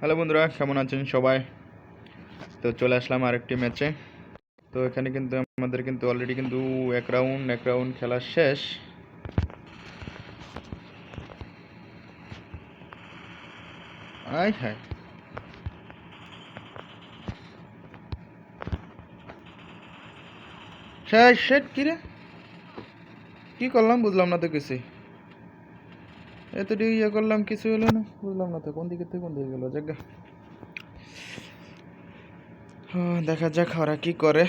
Hello বন্ধুরা, কেমন আছেন সবাই? তো চলে আসলাম আরেকটি ম্যাচে। তো এখানে কিন্তু আমাদের কিন্তু অলরেডি কিন্তু এক রাউন্ড এক রাউন্ড খেলা শেষ। আয় হায়। শেষ কি রে? কি করলাম বুঝলাম না তো কিছু এতটুকু ইয়ে করলাম, কিছু হলো না। বুঝলাম না তো কোন দিকে থেকে কোন দিকে গেলো জায়গা দেখা যাক ওরা কি করে।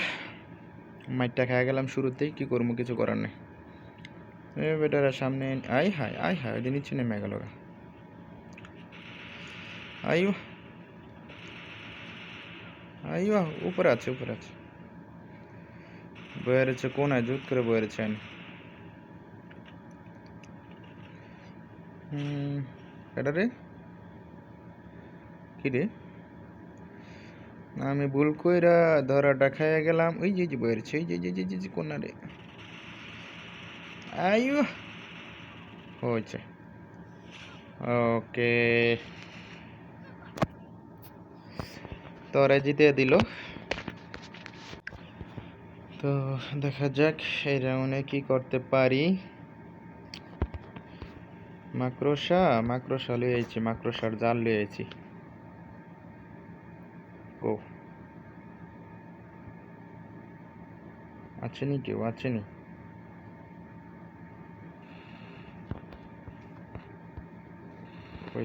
মাইটটা খেয়ে গেলাম শুরুতেই, কি করব, কিছু করার নেই। বেটারা সামনে আই হাই আই হাই ওই নিচে নেমে গেল আইও আইও উপরে আছে উপরে আছে। বয়ে রয়েছে কোনায় জুত করে বয়ে রয়েছে হুম এটা রে? কি রে? আমি ভুল কইরা ধরাটা খাইয়া গেলাম। ওই যে বইরেছে ওই যে যে যে যে যে রে? হয়েছে। ওকে। তোরা জিতে দিল। তো দেখা যাক, এই রাউন্ডে কি করতে পারি। মাকড়সা মাকড়সা লয়ে আইছি মাকড়সার জাল লয়ে আইছি ও, আছে নি? কেউ আছে নি কই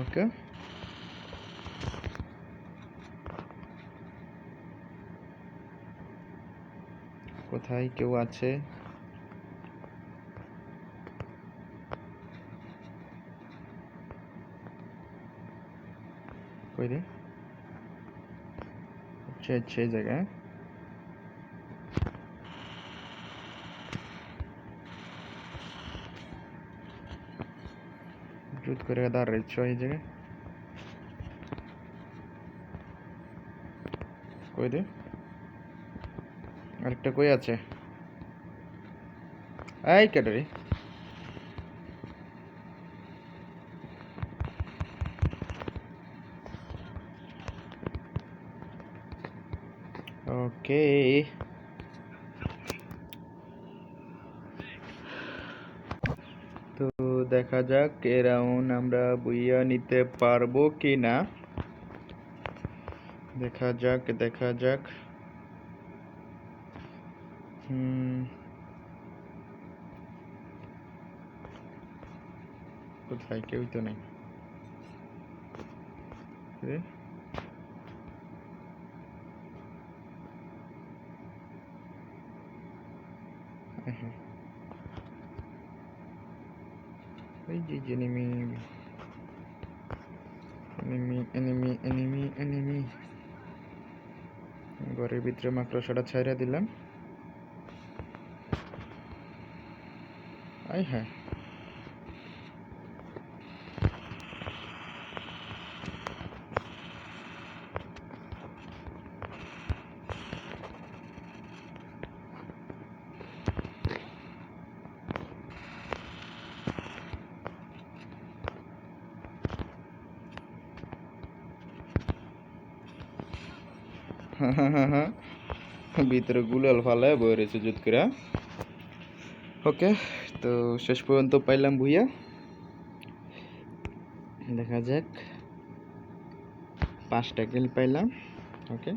ওকে কোথায়? কেউ আছে? কই রে? আচ্ছা আচ্ছা এই জায়গায়। জুত করে দাঁড়াইছ এই জায়গায়? কই রে? আরেকটা কই আছে? এই কেটে রে ওকে। তো দেখা যাক এ রাউন্ড আমরা বইয়া নিতে পারব কি না দেখা যাক দেখা যাক। কোথায়? কেউ তো নেই। এই যে enemy enemy enemy enemy enemy ঘরের ভিতরে মাকড়সাটা ছাইরা দিলাম। আই হ্যাঁ ভিতরে গুলাল ফালায় বয়ে রয়েছে জুত করে ওকে তো শেষ পর্যন্ত পাইলাম ভুইয়া। দেখা যাক পাঁচটা কিল পাইলাম ওকে।